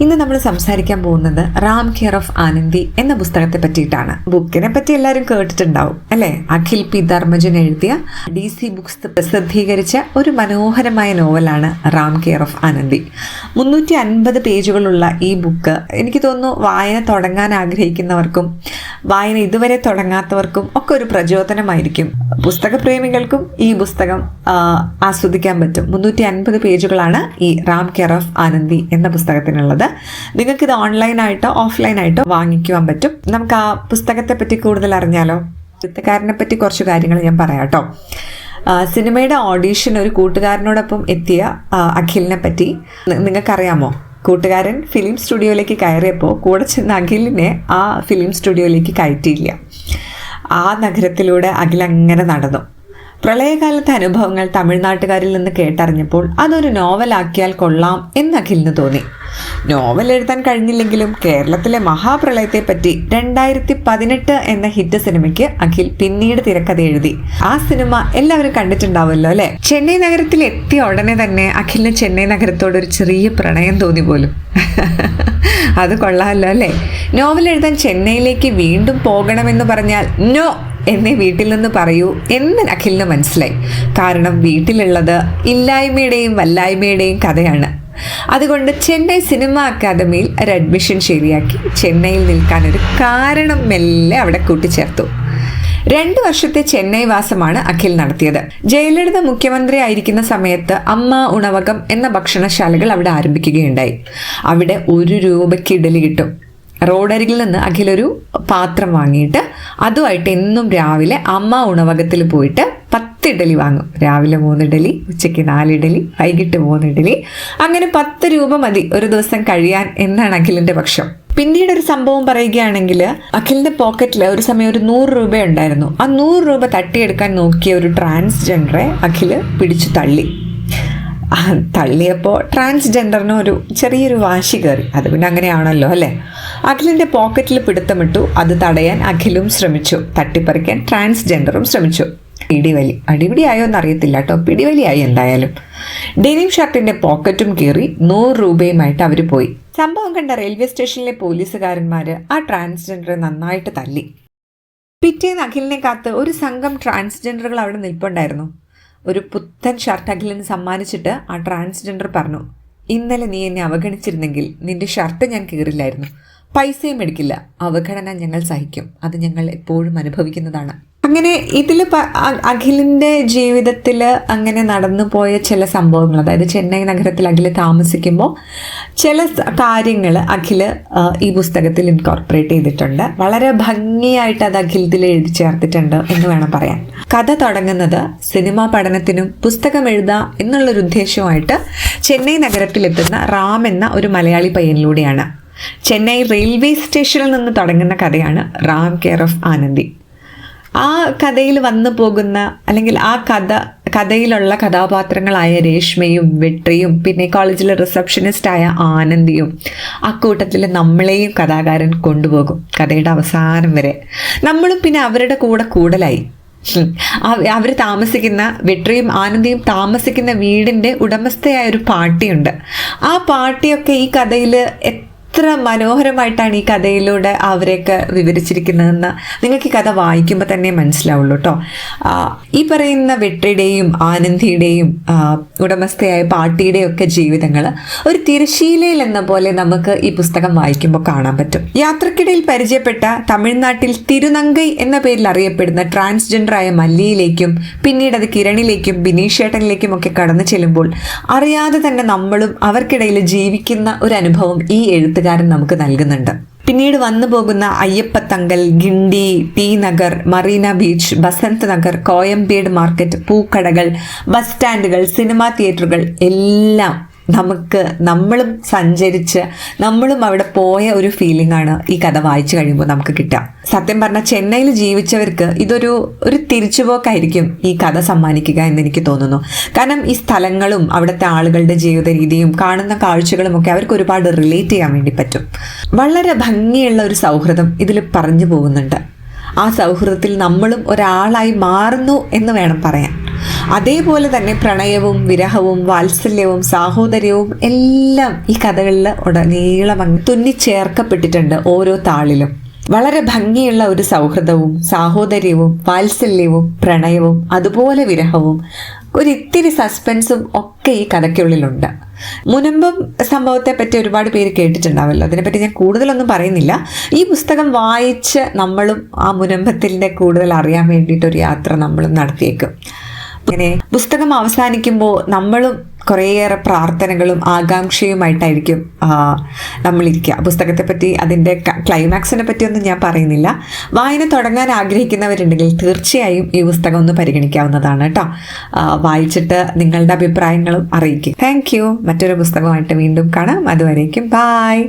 ഇന്ന് നമ്മൾ സംസാരിക്കാൻ പോകുന്നത് റാം കെയർ ഓഫ് ആനന്ദി എന്ന പുസ്തകത്തെ പറ്റിയിട്ടാണ്. ബുക്കിനെ പറ്റി എല്ലാവരും കേട്ടിട്ടുണ്ടാവും അല്ലേ? അഖിൽ പി. ധർമ്മജൻ എഴുതിയ ഡി സി ബുക്സ് പ്രസിദ്ധീകരിച്ച ഒരു മനോഹരമായ നോവലാണ് റാം കെയർ ഓഫ് ആനന്ദി. മുന്നൂറ്റി അൻപത് പേജുകളുള്ള ഈ ബുക്ക് എനിക്ക് തോന്നുന്നു വായന തുടങ്ങാൻ ആഗ്രഹിക്കുന്നവർക്കും വായന ഇതുവരെ തുടങ്ങാത്തവർക്കും ഒക്കെ ഒരു പ്രചോദനമായിരിക്കും. പുസ്തകപ്രേമികൾക്കും ഈ പുസ്തകം ആസ്വദിക്കാൻ പറ്റും. മുന്നൂറ്റി അൻപത് പേജുകളാണ് ഈ റാം കെയർ ഓഫ് ആനന്ദി എന്ന പുസ്തകത്തിനുള്ളത്. നിങ്ങൾക്കിത് ഓൺലൈനായിട്ടോ ഓഫ്ലൈനായിട്ടോ വാങ്ങിക്കുവാൻ പറ്റും. നമുക്ക് ആ പുസ്തകത്തെ പറ്റി കൂടുതൽ അറിഞ്ഞാലോ? എഴുത്തുകാരനെ പറ്റി കുറച്ച് കാര്യങ്ങൾ ഞാൻ പറയാം കേട്ടോ സിനിമയുടെ ഓഡീഷൻ ഒരു കൂട്ടുകാരനോടൊപ്പം എത്തിയ അഖിലിനെ പറ്റി നിങ്ങൾക്കറിയാമോ? കൂട്ടുകാരൻ ഫിലിം സ്റ്റുഡിയോയിലേക്ക് കയറിയപ്പോൾ കൂടെ ചെന്ന അഖിലിനെ ആ ഫിലിം സ്റ്റുഡിയോയിലേക്ക് കയറ്റിയില്ല. ആ നഗരത്തിലൂടെ അഖിൽ അങ്ങനെ നടന്നു. പ്രളയകാലത്തെ അനുഭവങ്ങൾ തമിഴ്നാട്ടുകാരിൽ നിന്ന് കേട്ടറിഞ്ഞപ്പോൾ അതൊരു നോവലാക്കിയാൽ കൊള്ളാം എന്ന് അഖിലിന് തോന്നി. നോവൽ എഴുതാൻ കഴിഞ്ഞില്ലെങ്കിലും കേരളത്തിലെ മഹാപ്രളയത്തെപ്പറ്റി രണ്ടായിരത്തി പതിനെട്ട് എന്ന ഹിറ്റ് സിനിമയ്ക്ക് അഖിൽ പിന്നീട് തിരക്കഥ എഴുതി. ആ സിനിമ എല്ലാവരും കണ്ടിട്ടുണ്ടാവുമല്ലോ അല്ലെ? ചെന്നൈ നഗരത്തിൽ എത്തിയ ഉടനെ തന്നെ അഖിലിന് ചെന്നൈ നഗരത്തോട് ഒരു ചെറിയ പ്രണയം തോന്നി പോലും. അത് കൊള്ളാമല്ലോ അല്ലേ? നോവൽ എഴുതാൻ ചെന്നൈയിലേക്ക് വീണ്ടും പോകണമെന്ന് പറഞ്ഞാൽ നോ എന്നെ വീട്ടിൽ നിന്ന് പറയൂ എന്ന് അഖിലിന് മനസ്സിലായി. കാരണം വീട്ടിലുള്ളത് ഇല്ലായ്മയുടെയും വല്ലായ്മയുടെയും കഥയാണ്. അതുകൊണ്ട് ചെന്നൈ സിനിമ അക്കാദമിയിൽ ഒരു അഡ്മിഷൻ ശരിയാക്കി. ചെന്നൈയിൽ നിൽക്കാൻ ഒരു കാരണം മെല്ലെ അവിടെ കൂട്ടിച്ചേർത്തു. രണ്ടു വർഷത്തെ ചെന്നൈ വാസമാണ് അഖിൽ നടത്തിയത്. ജയലളിത മുഖ്യമന്ത്രി ആയിരിക്കുന്ന സമയത്ത് അമ്മ ഉണവകം എന്ന ഭക്ഷണശാലകൾ അവിടെ ആരംഭിക്കുകയുണ്ടായി. അവിടെ ഒരു രൂപയ്ക്ക് ഇഡലി കിട്ടും. റോഡരികിൽ നിന്ന് അഖിലൊരു പാത്രം വാങ്ങിയിട്ട് അതുമായിട്ട് എന്നും രാവിലെ അമ്മ ഉണവകത്തിൽ പോയിട്ട് പത്ത് ഇഡലി വാങ്ങും. രാവിലെ മൂന്ന് ഇഡലി ഉച്ചയ്ക്ക് നാല് ഇഡലി വൈകിട്ട് മൂന്ന് ഇഡലി അങ്ങനെ പത്ത് രൂപ മതി ഒരു ദിവസം കഴിയാൻ എന്നാണ് അഖിലിന്റെ പക്ഷം. പിന്നീട് ഒരു സംഭവം പറയുകയാണെങ്കിൽ അഖിലിന്റെ പോക്കറ്റിൽ ഒരു സമയം ഒരു നൂറ് രൂപ ഉണ്ടായിരുന്നു. ആ നൂറ് രൂപ തട്ടിയെടുക്കാൻ നോക്കിയ ഒരു ട്രാൻസ്ജെൻഡറെ അഖിൽ പിടിച്ചു തള്ളി. തള്ളിയപ്പോൾ ട്രാൻസ്ജെൻഡറിന് ഒരു ചെറിയൊരു വാശി കയറി. അത് പിന്നെ അങ്ങനെയാണല്ലോ അല്ലേ? അഖിലിന്റെ പോക്കറ്റിൽ പിടുത്തമിട്ടു. അത് തടയാൻ അഖിലും ശ്രമിച്ചു. തട്ടിപ്പറിക്കാൻ ട്രാൻസ്ജെൻഡറും ശ്രമിച്ചു. പിടിവലി. അടിപിടിയായോ എന്നറിയത്തില്ല കേട്ടോ പിടിവലിയായി എന്തായാലും. ഡെനിം ഷർട്ടിന്റെ പോക്കറ്റും കീറി നൂറ് രൂപയുമായിട്ട് അവർ പോയി. സംഭവം കണ്ട റെയിൽവേ സ്റ്റേഷനിലെ പോലീസുകാരന്മാര് ആ ട്രാൻസ്ജെൻഡറെ നന്നായിട്ട് തല്ലി. പിറ്റേന്ന് അഖിലിനെ കാത്ത് ഒരു സംഘം ട്രാൻസ്ജെൻഡറുകൾ അവിടെ നിൽപ്പുണ്ടായിരുന്നു. ഒരു പുത്തൻ ഷർട്ട് അഖിലിന് സമ്മാനിച്ചിട്ട് ആ ട്രാൻസ്ജെൻഡർ പറഞ്ഞു ഇന്നലെ നീ എന്നെ അവഗണിച്ചിരുന്നെങ്കിൽ നിന്റെ ഷർട്ട് ഞാൻ കീറില്ലായിരുന്നു. പൈസയും എടുക്കില്ല. അവഗണന ഞങ്ങൾ സഹിക്കും. അത് ഞങ്ങൾ എപ്പോഴും അനുഭവിക്കുന്നതാണ്. അങ്ങനെ ഇതിൽ അഖിലിന്റെ ജീവിതത്തിൽ അങ്ങനെ നടന്നു പോയ ചില സംഭവങ്ങൾ അതായത് ചെന്നൈ നഗരത്തിൽ അഖിൽ താമസിക്കുമ്പോൾ ചില കാര്യങ്ങൾ അഖിൽ ഈ പുസ്തകത്തിൽ ഇൻകോർപ്പറേറ്റ് ചെയ്തിട്ടുണ്ട്. വളരെ ഭംഗിയായിട്ട് അത് അഖിൽ ഇതിൽ എഴുതി ചേർത്തിട്ടുണ്ട് എന്ന് വേണം പറയാൻ. കഥ തുടങ്ങുന്നത് സിനിമാ പഠനത്തിനും പുസ്തകം എഴുതുക എന്നുള്ളൊരു ഉദ്ദേശവുമായിട്ട് ചെന്നൈ നഗരത്തിലെത്തുന്ന റാം എന്ന ഒരു മലയാളി പയ്യനിലൂടെയാണ്. ചെന്നൈ റെയിൽവേ സ്റ്റേഷനിൽ നിന്ന് തുടങ്ങുന്ന കഥയാണ് റാം കെയർ ഓഫ് ആനന്ദി. ആ കഥയിൽ വന്നു പോകുന്ന അല്ലെങ്കിൽ ആ കഥ കഥയിലുള്ള കഥാപാത്രങ്ങളായ രേഷ്മയും വെട്രിയും പിന്നെ കോളേജിലെ റിസപ്ഷനിസ്റ്റായ ആനന്ദിയും അക്കൂട്ടത്തിൽ നമ്മളെയും കഥാകാരൻ കൊണ്ടുപോകും കഥയുടെ അവസാനം വരെ. നമ്മളും പിന്നെ അവരുടെ കൂടെ കൂടലായി. അവർ താമസിക്കുന്ന വെട്രിയും ആനന്ദിയും താമസിക്കുന്ന വീടിന്റെ ഉടമസ്ഥയായ ഒരു പാർട്ടിയുണ്ട് ആ പാർട്ടിയൊക്കെ ഈ കഥയിൽ എത്ര മനോഹരമായിട്ടാണ് ഈ കഥയിലൂടെ അവരെയൊക്കെ വിവരിച്ചിരിക്കുന്നതെന്ന് നിങ്ങൾക്ക് ഈ കഥ വായിക്കുമ്പോൾ തന്നെ മനസ്സിലാവുള്ളൂ കേട്ടോ ഈ പറയുന്ന വെട്ടിയുടെയും ആനന്ദിയുടെയും ഉടമസ്ഥയായ പാട്ടിയുടെയും ഒക്കെ ജീവിതങ്ങൾ ഒരു തിരശീലയിൽ എന്ന പോലെ നമുക്ക് ഈ പുസ്തകം വായിക്കുമ്പോൾ കാണാൻ പറ്റും. യാത്രക്കിടയിൽ പരിചയപ്പെട്ട തമിഴ്നാട്ടിൽ തിരുനങ്കൈ എന്ന പേരിൽ അറിയപ്പെടുന്ന ട്രാൻസ്ജെൻഡറായ മല്ലിയിലേക്കും പിന്നീട് അത് കിരണിലേക്കും ബിനീഷേട്ടനിലേക്കും ഒക്കെ കടന്നു ചെല്ലുമ്പോൾ അറിയാതെ തന്നെ നമ്മളും അവർക്കിടയിൽ ജീവിക്കുന്ന ഒരു അനുഭവം ഈ എഴുത്തുകാരൻ നമുക്ക് നൽകുന്നുണ്ട്. പിന്നീട് വന്നു പോകുന്ന അയ്യപ്പത്തങ്കൽ ഗിണ്ടി ടി നഗർ മറീന ബീച്ച് ബസന്ത് നഗർ കോയമ്പേട് മാർക്കറ്റ് പൂക്കടകൾ ബസ് സ്റ്റാൻഡുകൾ സിനിമാ തിയേറ്ററുകൾ എല്ലാം നമുക്ക് നമ്മളും സഞ്ചരിച്ച് നമ്മളും അവിടെ പോയ ഒരു ഫീലിംഗ് ആണ് ഈ കഥ വായിച്ചു കഴിയുമ്പോൾ നമുക്ക് കിട്ടുക. സത്യം പറഞ്ഞാൽ ചെന്നൈയിൽ ജീവിച്ചവർക്ക് ഇതൊരു ഒരു തിരിച്ചുപോക്കായിരിക്കും ഈ കഥ സമ്മാനിക്കുക എന്ന് എനിക്ക് തോന്നുന്നു. കാരണം ഈ സ്ഥലങ്ങളും അവിടുത്തെ ആളുകളുടെ ജീവിത രീതിയും കാണുന്ന കാഴ്ചകളും ഒക്കെ അവർക്ക് ഒരുപാട് റിലേറ്റ് ചെയ്യാൻ വേണ്ടി പറ്റും. വളരെ ഭംഗിയുള്ള ഒരു സൗഹൃദം ഇതിൽ പറഞ്ഞു പോകുന്നുണ്ട്. ആ സൗഹൃദത്തിൽ നമ്മളും ഒരാളായി മാറുന്നു എന്ന് വേണം പറയാൻ. അതേപോലെ തന്നെ പ്രണയവും വിരഹവും വാത്സല്യവും സാഹോദര്യവും എല്ലാം ഈ കഥകളിൽ ഉടനീളം തുന്നി തുന്നിച്ചേർക്കപ്പെട്ടിട്ടുണ്ട് ഓരോ താളിലും. വളരെ ഭംഗിയുള്ള ഒരു സൗഹൃദവും സാഹോദര്യവും വാത്സല്യവും പ്രണയവും അതുപോലെ വിരഹവും ഒരു ഇത്തിരി സസ്പെൻസും ഒക്കെ ഈ കഥയ്ക്കുള്ളിലുണ്ട്. മുനമ്പം സംഭവത്തെ പറ്റി ഒരുപാട് പേര് കേട്ടിട്ടുണ്ടാവല്ലോ. അതിനെപ്പറ്റി ഞാൻ കൂടുതലൊന്നും പറയുന്നില്ല. ഈ പുസ്തകം വായിച്ച് നമ്മളും ആ മുനമ്പത്തിന്റെ കൂടുതൽ അറിയാൻ വേണ്ടിയിട്ട് ഒരു യാത്ര നമ്മളും നടത്തിയേക്കും. അങ്ങനെ പുസ്തകം അവസാനിക്കുമ്പോൾ നമ്മളും കുറേയേറെ പ്രാർത്ഥനകളും ആകാംക്ഷയുമായിട്ടായിരിക്കും നമ്മളിരിക്കുക. പുസ്തകത്തെ പറ്റി അതിന്റെ ക്ലൈമാക്സിനെ പറ്റിയൊന്നും ഞാൻ പറയുന്നില്ല. വായന തുടങ്ങാൻ ആഗ്രഹിക്കുന്നവരുണ്ടെങ്കിൽ തീർച്ചയായും ഈ പുസ്തകം ഒന്ന് പരിഗണിക്കാവുന്നതാണ് കേട്ടോ. വായിച്ചിട്ട് നിങ്ങളുടെ അഭിപ്രായങ്ങളും അറിയിക്കും താങ്ക് മറ്റൊരു പുസ്തകമായിട്ട് വീണ്ടും കാണാം. അതുവരേക്കും ബായ്